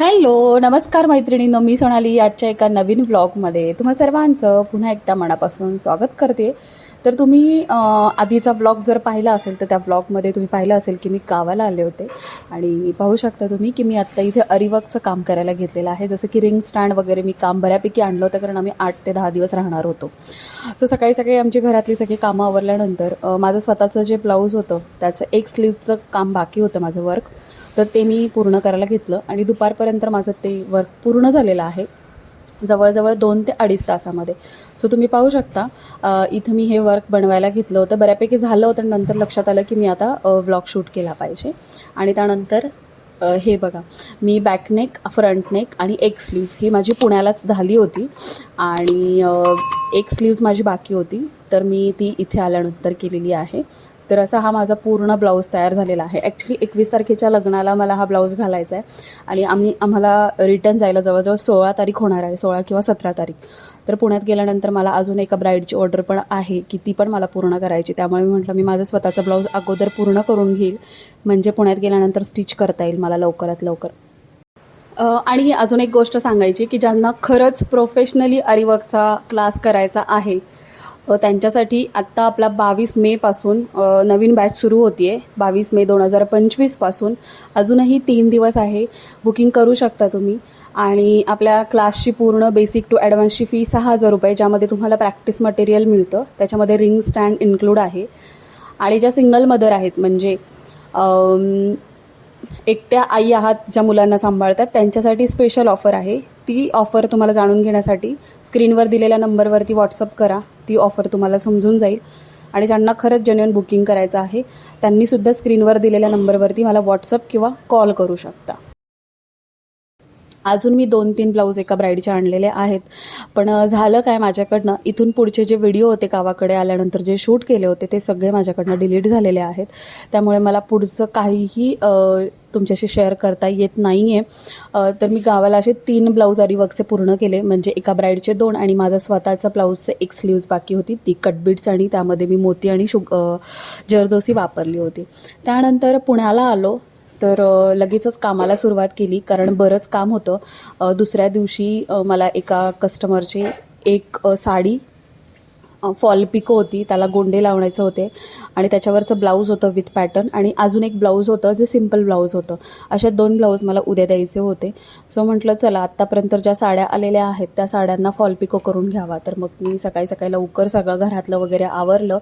Hello नमस्कार मैत्रिणींनो मी सोनाली आजच्या एका नवीन व्लॉगमध्ये तुम्हा सर्वांचं पुन्हा एकदा मनापासून स्वागत करते. तर तुम्ही आधीचा व्लॉग जर पाहिला असेल तर त्या व्लॉगमध्ये तुम्ही पाहिलं असेल की मी गावाला आले होते. आणि पाहू शकता तुम्ही की मी आत्ता इथे अरिवर्कचं काम करायला घेतलेलं आहे. जसं की रिंग स्टँड वगैरे मी काम बऱ्यापैकी आणलं होतं कारण आम्ही आठ ते दहा दिवस राहणार होतो. सो सकाळी सकाळी आमची घरातली सगळी कामं आवरल्यानंतर माझं स्वतःचं जे ब्लाऊज होतं त्याचं एक स्लीवचं काम बाकी होतं माझं वर्क तर ते मी पूर्ण करायला घेतलं आणि दुपारपर्यंत माझं ते वर्क पूर्ण झालेलं आहे. जवळजवळ दोन ते अडीच तासामध्ये. सो तुम्ही पाहू शकता इथं मी हे वर्क बनवायला घेतलं होतं. बऱ्यापैकी झालं होतं आणि नंतर लक्षात आलं की मी आता व्लॉग शूट केला पाहिजे. आणि त्यानंतर हे बघा मी बॅकनेक फ्रंट नेक आणि एक स्लीव्ज ही माझी पुण्यालाच झाली होती. आणि एक स्लीव्ज माझी बाकी होती. तर मी ती इथे आल्यानंतर केलेली आहे. तर असा हा माझा पूर्ण ब्लाऊज तयार झालेला आहे. ॲक्च्युली एकवीस तारखेच्या लग्नाला मला हा ब्लाऊज घालायचा आहे. आणि आम्ही आम्हाला रिटर्न जायला जवळजवळ सोळा तारीख होणार आहे सोळा किंवा सतरा तारीख. तर पुण्यात गेल्यानंतर मला अजून एका ब्राईडची ऑर्डर पण आहे की ती पण मला पूर्ण करायची. त्यामुळे मी म्हटलं मी माझं स्वतःचं ब्लाऊज अगोदर पूर्ण करून घेईल. म्हणजे पुण्यात गेल्यानंतर स्टिच करता येईल मला लवकरात लवकर. आणि अजून एक गोष्ट सांगायची की ज्यांना खरंच प्रोफेशनली अरिवर्कचा क्लास करायचा आहे त्यांच्यासाठी आत्ता आपला बावीस मेपासून नवीन बॅच सुरू होती आहे बावीस मे दोन हजार पंचवीसपासून अजूनही तीन दिवस आहे. बुकिंग करू शकता तुम्ही. आणि आपल्या क्लासची पूर्ण बेसिक टू ॲडव्हान्सची फी सहा हजार रुपये ज्यामध्ये तुम्हाला प्रॅक्टिस मटेरियल मिळतं. त्याच्यामध्ये रिंग स्टँड इन्क्लूड आहे. आणि ज्या सिंगल मदर आहेत म्हणजे एकट्या आई आहात ज्या मुलांना सांभाळतात त्यांच्यासाठी स्पेशल ऑफर आहे. ती ऑफर तुम्हाला जाणून घेण्यासाठी स्क्रीनवर दिलेल्या नंबरवरती व्हॉट्सअप करा. ती ऑफर तुम्हाला समजून जाईल. आणि ज्यांना खरंच जेन्युअन बुकिंग करायचं आहे त्यांनीसुद्धा स्क्रीनवर दिलेल्या नंबरवरती मला व्हॉट्सअप किंवा कॉल करू शकता. अजून मी दोन तीन ब्लाऊज एका ब्राईडचे आणलेले आहेत. पण झालं काय माझ्याकडनं? इथून पुढचे जे व्हिडिओ होते गावाकडे आल्यानंतर जे शूट केले होते ते सगळे माझ्याकडनं डिलीट झालेले आहेत. त्यामुळे मला पुढचं काहीही तुमच्याशी शेअर करता येत नाही आहे तर मी गावाला असे तीन ब्लाऊज अरिवर्कचे पूर्ण केले. म्हणजे एका ब्राईडचे दोन आणि माझा स्वतःचा ब्लाऊजचे एक स्लीव्ज बाकी होती. ती कटबीट्स आणि त्यामध्ये मी मोती आणि शुग जरदोसी वापरली होती. त्यानंतर पुण्याला आलो. तर लगेचच कामाला सुरुवात केली कारण बरंच काम होतं. दुसऱ्या दिवशी मला एका कस्टमरची एक साडी फॉल पिको होती त्याला गोंडे लावण्याचे होते. आणि त्याच्यावरचं ब्लाऊज होतं विथ पॅटर्न आणि अजून एक ब्लाऊज होतं जे सिंपल ब्लाऊज होतं. अशा दोन ब्लाऊज मला उद्या द्यायचे होते. सो म्हटलं चला आत्तापर्यंत ज्या साड्या आलेल्या आहेत त्या साड्यांना फॉल पिको करून घ्यावा. तर मग मी सकाळी सकाळी लवकर सगळं घरातलं वगैरे आवरलं.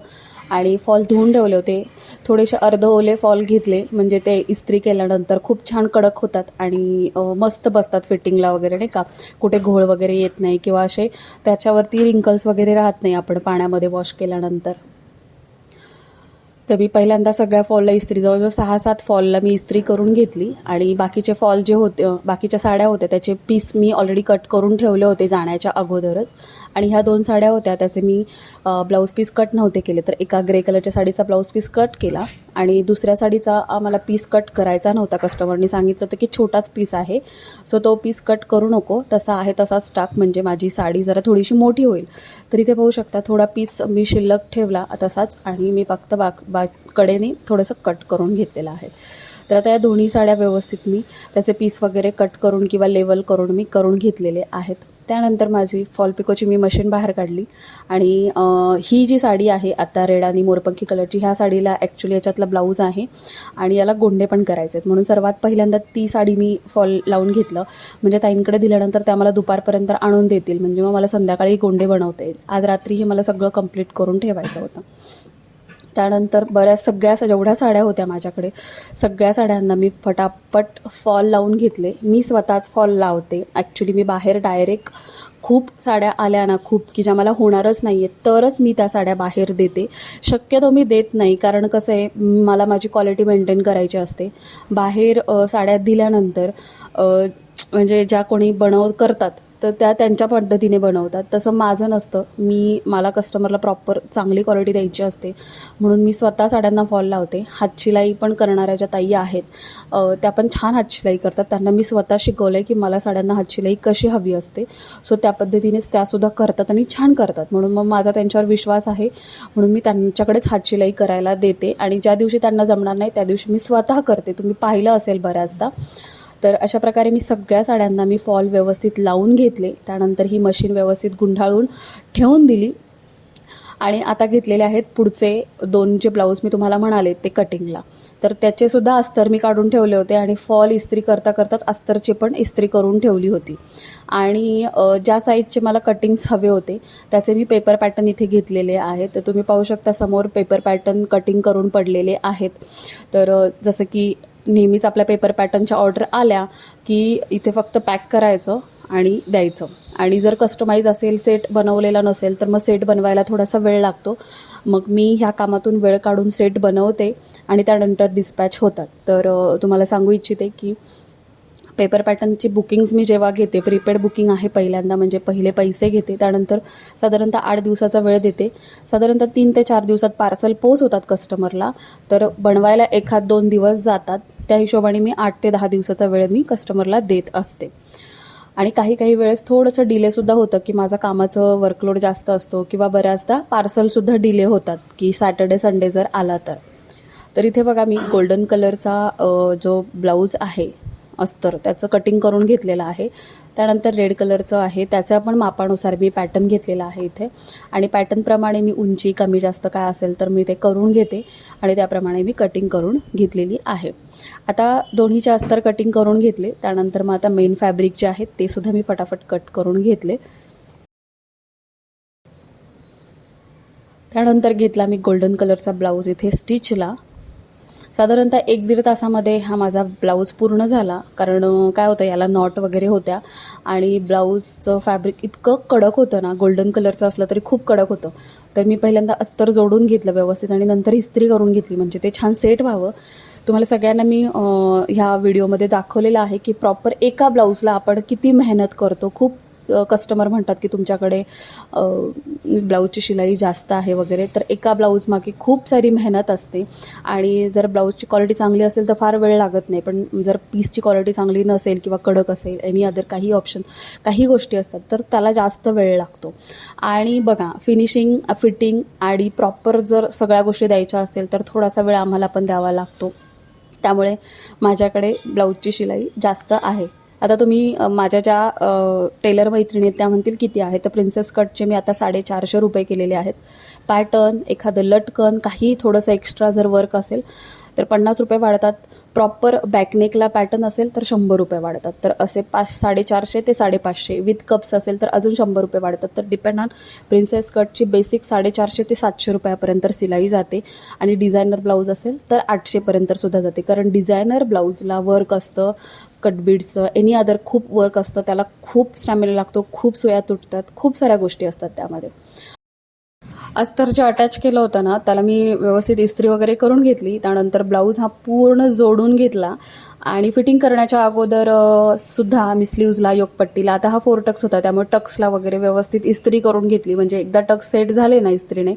आणि फॉल धुवून ठेवले होते. थोडेसे अर्ध ओले फॉल घेतले. म्हणजे ते इस्त्री केल्यानंतर खूप छान कडक होतात. आणि मस्त बसतात फिटिंगला वगैरे नाही का? कुठे घोळ वगैरे येत नाही किंवा असे त्याच्यावरती रिंकल्स वगैरे राहत नाही आपण. पाण्यामध्ये वॉश केल्यानंतर. तर मी पहिल्यांदा सगळ्या फॉलला इस्त्री जवळजवळ सहा सात फॉलला मी इस्त्री करून घेतली. आणि बाकीचे फॉल जे होते बाकीच्या साड्या होत्या त्याचे पीस मी ऑलरेडी कट करून ठेवले होते जाण्याच्या अगोदरच. आणि ह्या दोन साड्या होत्या त्याचे मी ब्लाऊज पीस कट नव्हते केले तर एका ग्रे कलरच्या साडीचा ब्लाऊज पीस कट केला. आणि दुसऱ्या साडीचा आम्हाला पीस कट करायचा नव्हता कस्टमरनी सांगितलं होतं की छोटाच पीस आहे. सो तो पीस कट करू नको तसा आहे तसाच टाक म्हणजे माझी साडी जरा थोडीशी मोठी होईल. तर इथे पाहू शकता थोडा पीस मी शिल्लक ठेवला तसाच आणि मी फक्त बाक बा कडेने थोडंसं कट करून घेतलेलं आहे. तर आता या दोन्ही साड्या व्यवस्थित मी त्याचे पीस वगैरे कट करून किंवा लेवल करून मी करून घेतलेले आहेत. त्यानंतर माझी फॉल पिकोची मी मशीन बाहेर काढली आणि ही जी साडी आहे आता रेड आणि मोरपंखी कलरची ह्या साडीला ॲक्च्युली याच्यातला ब्लाऊज आहे आणि याला गोंडे पण करायचे आहेत. म्हणून सर्वात पहिल्यांदा ती साडी मी फॉल लावून घेतलं. म्हणजे ताईंकडे दिल्यानंतर त्या मला दुपारपर्यंत आणून देतील. म्हणजे मग मला संध्याकाळी गोंडे बनवता येईल. आज रात्री हे मला सगळं कंप्लीट करून ठेवायचं होतं. त्यानंतर बऱ्याच सगळ्या जेवढ्या साड्या होत्या माझ्याकडे सगळ्या साड्यांना मी फटाफट फॉल लावून घेतले. मी स्वतःच फॉल लावते. ॲक्च्युली मी बाहेर डायरेक्ट खूप साड्या आल्या ना खूप की ज्या मला होणारच नाही आहेत तरच मी त्या साड्या बाहेर देते. शक्यतो मी देत नाही कारण कसं आहे मला माझी क्वालिटी मेंटेन करायची असते. बाहेर साड्या दिल्यानंतर म्हणजे ज्या कोणी बनव करतात तर त्या त्यांच्या पद्धतीने बनवतात. तसं माझं नसतं. मी मला कस्टमरला प्रॉपर चांगली क्वालिटी द्यायची असते. म्हणून मी स्वतः साड्यांना फॉल लावते. हातशिलाई पण करणाऱ्या ज्या ताई आहेत. त्या पण छान हातशिलाई करतात. त्यांना मी स्वतः शिकवलं आहे की मला साड्यांना हातशिलाई कशी हवी असते. सो त्या पद्धतीनेच त्यासुद्धा करतात आणि छान करतात. म्हणून मग माझा त्यांच्यावर विश्वास आहे. म्हणून मी त्यांच्याकडेच हातशिलाई करायला देते. आणि ज्या दिवशी त्यांना जमणार नाही त्या दिवशी मी स्वतः करते. तुम्ही पाहिलं असेल बऱ्याचदा. तर अशा प्रकारे मी सगळ्या साड्यांना मी फॉल व्यवस्थित लावून घेतले. त्यानंतर ही मशीन व्यवस्थित गुंडाळून ठेवून दिली. आणि आता घेतलेले आहेत पुढचे दोन जे ब्लाऊज मी तुम्हाला म्हणाले ते कटिंगला. तर त्याचेसुद्धा अस्तर मी काढून ठेवले होते आणि फॉल इस्त्री करता करताच अस्तरची पण इस्त्री करून ठेवली होती. आणि ज्या साईजचे मला कटिंग्स हवे होते त्याचे मी पेपर पॅटर्न इथे घेतलेले आहेत. तर तुम्ही पाहू शकता समोर पेपर पॅटर्न कटिंग करून पडलेले आहेत. तर जसं की नेहमीच आपल्या पेपर पॅटर्नच्या ऑर्डर आल्या की इथे फक्त पॅक करायचं आणि द्यायचं. आणि जर कस्टमाइज असेल सेट बनवलेला नसेल तर मग सेट बनवायला थोडासा वेळ लागतो. मग मी ह्या कामातून वेळ काढून सेट बनवते आणि त्यानंतर डिस्पॅच होतात. तर तुम्हाला सांगू इच्छिते की पेपर पॅटर्नची बुकिंग्स मी जेव्हा घेते प्रीपेड बुकिंग आहे पहिल्यांदा म्हणजे पहिले पैसे घेते त्यानंतर साधारणतः आठ दिवसाचा वेळ देते. साधारणतः तीन ते चार दिवसात पार्सल पोच होतात कस्टमरला तर बनवायला एखाद दोन दिवस जातात. त्या हिशोबाने मी आठ ते दहा दिवसाचा वेळ मी कस्टमरला देत असते. आणि काही काही वेळेस थोडंसं डिलेसुद्धा होतं की माझा कामाचं वर्कलोड जास्त असतो किंवा बऱ्याचदा पार्सलसुद्धा डिले होतात की सॅटर्डे संडे जर आला तर. तर इथे बघा मी गोल्डन कलरचा जो ब्लाऊज आहे अस्तर त्याचं कटिंग करून घेतलेलं आहे. त्यानंतर रेड कलरचं आहे. त्याचा पण मापानुसार मी पॅटर्न घेतलेला आहे इथे. आणि पॅटर्नप्रमाणे मी उंची कमी जास्त काय असेल तर मी ते करून घेते. आणि त्याप्रमाणे मी कटिंग करून घेतलेली आहे. आता दोन्हीचे अस्तर कटिंग करून घेतले. त्यानंतर मग आता मेन फॅब्रिक जे आहेत ते सुद्धा मी पटापट कट करून घेतले. त्यानंतर घेतला मी गोल्डन कलरचा ब्लाऊज इथे स्टिचला साधारणतः एक दीड तासामध्ये हा माझा ब्लाऊज पूर्ण झाला. कारण काय होतं याला नॉट वगैरे होत्या. आणि ब्लाऊजचं फॅब्रिक इतकं कडक होतं ना गोल्डन कलरचं असलं तरी खूप कडक होतं. तर मी पहिल्यांदा अस्तर जोडून घेतलं व्यवस्थित आणि नंतर इस्त्री करून घेतली. म्हणजे ते छान सेट व्हावं. तुम्हाला सगळ्यांना मी ह्या व्हिडिओमध्ये दाखवलेलं आहे की प्रॉपर एका ब्लाऊजला आपण किती मेहनत करतो खूप कस्टमर म्हणतात की तुमच्याकडे ब्लाऊजची शिलाई जास्त आहे वगैरे तर एका ब्लाऊजमागे खूप सारी मेहनत असते. आणि जर ब्लाऊजची क्वालिटी चांगली असेल तर फार वेळ लागत नाही पण जर पीसची क्वालिटी चांगली नसेल किंवा कडक असेल एनी अदर काही ऑप्शन काही गोष्टी असतात तर त्याला जास्त वेळ लागतो. आणि बघा फिनिशिंग फिटिंग आणि प्रॉपर जर सगळ्या गोष्टी द्यायच्या असतील तर थोडासा वेळ आम्हाला पण द्यावा लागतो. त्यामुळे माझ्याकडे ब्लाऊजची शिलाई जास्त आहे. आता तुम्ही माझ्या ज्या टेलर मैत्रिणी आहेत त्या म्हणतील किती आहेत? तर प्रिन्सेस कटचे मी आता साडेचारशे रुपये केलेले आहेत. पॅटर्न एखादं लटकन काही थोडंसं एक्स्ट्रा जर वर्क असेल तर पन्नास रुपये वाढतात. प्रॉपर बॅकनेकला पॅटर्न असेल तर शंभर रुपये वाढतात. तर असे पाच साडेचारशे ते साडेपाचशे विथ कप्स असेल तर अजून शंभर रुपये वाढतात. तर डिपेंड ऑन प्रिन्सेस कटची बेसिक साडेचारशे ते सातशे रुपयापर्यंत सिलाई जाते आणि डिझायनर ब्लाऊज असेल तर आठशेपर्यंत सुद्धा जाते. कारण डिझायनर ब्लाऊजला वर्क असतं कटबीडचं एनी अदर खूप वर्क असतं. त्याला खूप स्टॅमिना लागतो खूप सोया तुटतात खूप साऱ्या गोष्टी असतात त्यामध्ये. अस्तर जे अटॅच केलं होतं ना त्याला मी व्यवस्थित इस्त्री वगैरे करून घेतली. त्यानंतर ब्लाऊज हा पूर्ण जोडून घेतला. आणि फिटिंग करण्याच्या अगोदर सुद्धा मी स्लीव्जला योगपट्टीला आता हा फोर टक्स होता त्यामुळे टक्सला वगैरे व्यवस्थित इस्त्री करून घेतली. म्हणजे एकदा टक्स सेट झाले ना इस्त्रीने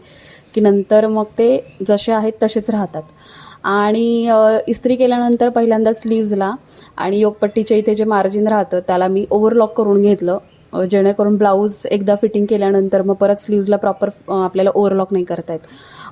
की नंतर मग ते जसे आहेत तसेच राहतात. आणि इस्त्री केल्यानंतर पहिल्यांदा स्लीव्जला आणि योगपट्टीच्या इथे जे मार्जिन राहतं त्याला मी ओव्हरलॉक करून घेतलं. जेणेकरून ब्लाऊज एकदा फिटिंग केल्यानंतर मग परत स्लीव्जला प्रॉपर आपल्याला ओव्हरलॉक नाही करता येत.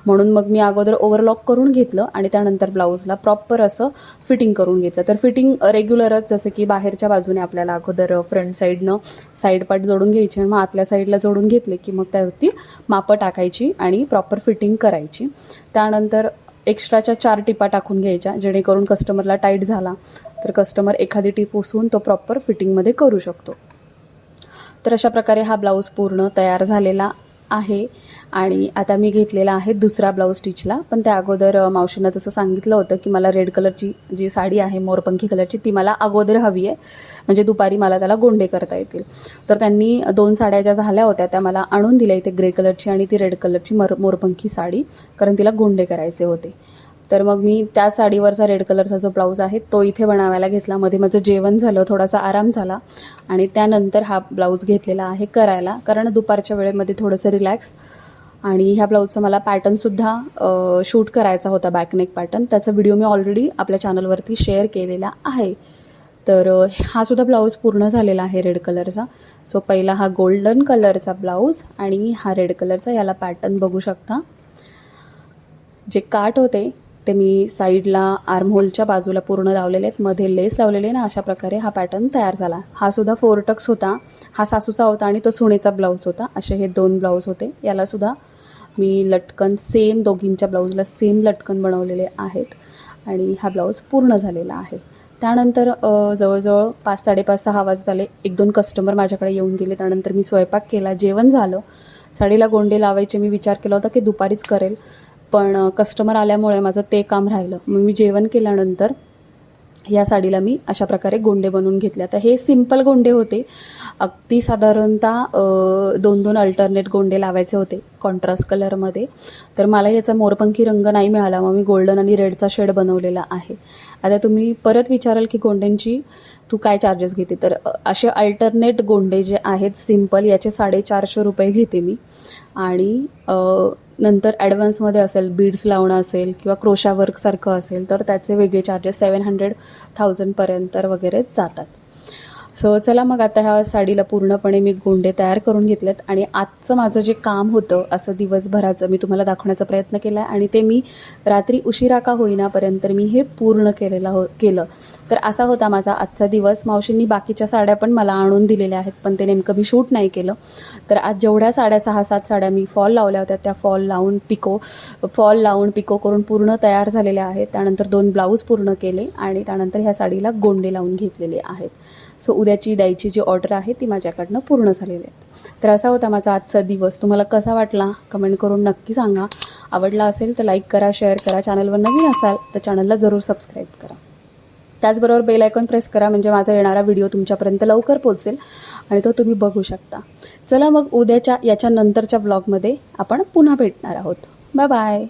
म्हणून मग मी अगोदर ओव्हरलॉक करून घेतलं आणि त्यानंतर ब्लाऊजला प्रॉपर असं फिटिंग करून घेतलं. तर फिटिंग रेग्युलरच जसं की बाहेरच्या बाजूने आपल्याला अगोदर फ्रंट साईडनं साईड पार्ट जोडून घ्यायची आणि मग आतल्या साईडला जोडून घेतले की मग त्यावरती मापं टाकायची आणि प्रॉपर फिटिंग करायची. त्यानंतर एक्स्ट्राच्या चार टिपा टाकून घ्यायच्या जेणेकरून कस्टमरला टाईट झाला तर कस्टमर एखादी टीप उसून तो प्रॉपर फिटिंगमध्ये करू शकतो. तर अशा प्रकारे हा ब्लाऊज पूर्ण तयार झालेला आहे. आणि आता मी घेतलेला आहे दुसरा ब्लाऊज स्टिचला. पण त्या अगोदर मावशीनं जसं सांगितलं होतं की मला रेड कलरची जी साडी आहे मोरपंखी कलरची ती मला अगोदर हवी आहे. म्हणजे दुपारी मला त्याला गोंडे करता येतील. तर त्यांनी दोन साड्या ज्या झाल्या होत्या त्या मला आणून दिल्या इथे ग्रे कलरची आणि ती रेड कलरची मर मोरपंखी साडी. कारण तिला गोंडे करायचे होते. तर मग मी त्या साडीवरचा रेड कलरचा जो ब्लाऊज आहे तो इथे बनवायला घेतला. मध्ये माझं जेवण झालं थोडासा आराम झाला. आणि त्यानंतर हा ब्लाऊज घेतलेला आहे करायला. कारण दुपारच्या वेळेमध्ये थोडंसं रिलॅक्स आणि ह्या ब्लाऊजचा मला पॅटर्नसुद्धा शूट करायचा होता बॅकनेक पॅटर्न त्याचा व्हिडिओ मी ऑलरेडी आपल्या चॅनलवरती शेअर केलेला आहे. तर हा सुद्धा ब्लाऊज पूर्ण झालेला आहे रेड कलरचा सो पहिला हा गोल्डन कलरचा ब्लाऊज आणि हा रेड कलरचा याला पॅटर्न बघू शकता. जे काट होते ते मी साईडला आर्महोलच्या बाजूला पूर्ण लावलेले आहेत. मध्ये लेस लावलेले ना अशा प्रकारे हा पॅटर्न तयार झाला. हा सुद्धा फोर टक्स होता. हा सासूचा होता आणि तो सुनेचा ब्लाऊज होता. असे हे दोन ब्लाऊज होते. यालासुद्धा मी लटकन सेम दोघींच्या ब्लाऊजला सेम लटकन बनवलेले आहेत. आणि हा ब्लाऊज पूर्ण झालेला आहे. त्यानंतर जवळजवळ पाच साडेपाच सहा वाज झाले. एक दोन कस्टमर माझ्याकडे येऊन गेले. त्यानंतर मी स्वयंपाक केला. जेवण झालं. साडीला गोंडे लावायचे मी विचार केला होता की दुपारीच करेल. पण कस्टमर आल्यामुळे माझं ते काम राहिलं. मग मी जेवण केल्यानंतर या साडीला मी अशा प्रकारे गोंडे बनवून घेतले. आता हे सिंपल गोंडे होते. अगदी साधारणतः दोन दोन अल्टरनेट गोंडे लावायचे होते कॉन्ट्रास्ट कलरमध्ये तर मला याचा मोरपंखी रंग नाही मिळाला. मग मी गोल्डन आणि रेडचा शेड बनवलेला आहे. आता तुम्ही परत विचाराल की गोंड्यांची तू काय चार्जेस घेते? तर असे अल्टरनेट गोंडे जे आहेत सिंपल याचे साडेचारशे रुपये घेते मी. आणि नंतर ॲडव्हान्समध्ये असेल बीड्स लावणं असेल किंवा क्रोशा वर्कसारखं असेल तर त्याचे वेगळे चार्जेस सेवन हंड्रेड थाउजंडपर्यंत वगैरे जातात. सो चला मग आता ह्या साडीला पूर्णपणे मी गोंडे तयार करून घेतलेत आणि आजचं माझं जे काम होतं असं दिवसभराचं मी तुम्हाला दाखवण्याचा प्रयत्न केला आहे आणि ते मी रात्री उशिरा का होईनापर्यंत मी हे पूर्ण केलेलं हो केलं. तर असा होता माझा आजचा दिवस. मावशींनी बाकीच्या साड्या पण मला आणून दिलेल्या आहेत पण ते नेमकं मी शूट नाही केलं. तर आज जेवढ्या साड्या सहा सात साड्या मी फॉल लावल्या होत्या त्या फॉल लावून पिको फॉल लावून पिको करून पूर्ण तयार झालेल्या आहेत. त्यानंतर दोन ब्लाऊज पूर्ण केले आणि त्यानंतर ह्या साडीला गोंडे लावून घेतलेले आहेत. सो उद्याची द्यायची जी ऑर्डर आहे ती माझ्याकडनं पूर्ण झालेली आहे. तर असा होता माझा आजचा दिवस. तुम्हाला कसा वाटला? कमेंट करून नक्की सांगा. आवडला असेल तर लाईक करा शेअर करा. चॅनलवर नवीन असाल तर चॅनलला जरूर सबस्क्राईब करा. त्याचबरोबर बेल आयकॉन प्रेस करा म्हणजे माझा येणारा व्हिडिओ तुमच्यापर्यंत लवकर पोहोचेल आणि तो तुम्ही बघू शकता. चला मग उद्याच्या याच्या नंतरच्या ब्लॉगमध्ये आपण पुन्हा भेटणार आहोत. Bye bye